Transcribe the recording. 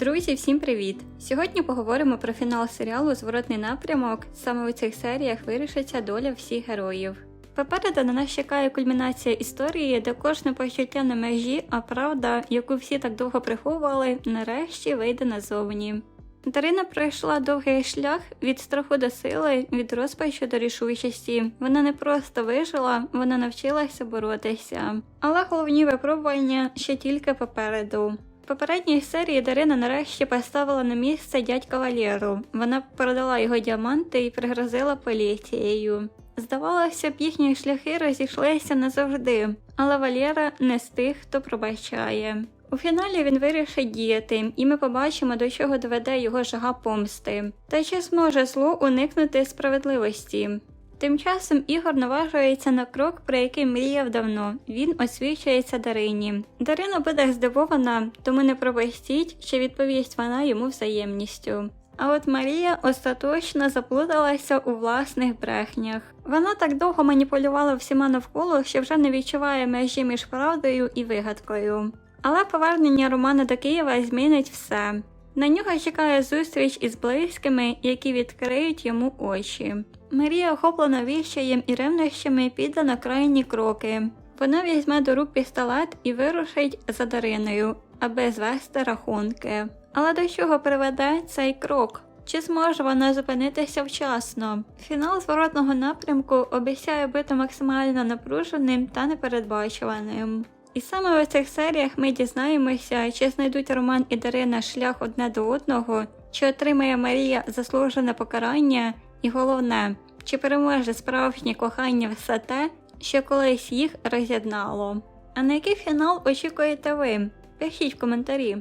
Друзі, всім привіт! Сьогодні поговоримо про фінал серіалу Зворотний напрямок. Саме у цих серіях вирішиться доля всіх героїв. Попереду на нас чекає кульмінація історії, де кожне почуття на межі, а правда, яку всі так довго приховували, нарешті вийде назовні. Дарина пройшла довгий шлях від страху до сили, від розпачу до рішучості. Вона не просто вижила, вона навчилася боротися. Але головні випробування ще тільки попереду. Попередній серії Дарина нарешті поставила на місце дядька Валєру. Вона продала його діаманти і пригрозила поліцією. Здавалося б, їхні шляхи розійшлися назавжди, але Валєра не з тих, хто пробачає. У фіналі він вирішить діяти, і ми побачимо, до чого доведе його жага помсти. Та чи зможе зло уникнути справедливості? Тим часом Ігор наважується на крок, про який мріяв давно. Він освічується Дарині. Дарина буде здивована, тому не пропустіть, чи відповість вона йому взаємністю. А от Марія остаточно заплуталася у власних брехнях. Вона так довго маніпулювала всіма навколо, що вже не відчуває межі між правдою і вигадкою. Але повернення Романа до Києва змінить все. На нього чекає зустріч із близькими, які відкриють йому очі. Марія, охоплена віщаєм і ревнощами, піде на крайні кроки. Вона візьме до рук пістолет і вирушить за Дариною, аби звести рахунки. Але до чого приведе цей крок? Чи зможе вона зупинитися вчасно? Фінал зворотного напрямку обіцяє бути максимально напруженим та непередбачуваним. І саме у цих серіях ми дізнаємося, чи знайдуть Роман і Дарина шлях одне до одного, чи отримає Марія заслужене покарання, і головне, чи переможе справжнє кохання все те, що колись їх роз'єднало. А на який фінал очікуєте ви? Пишіть в коментарі.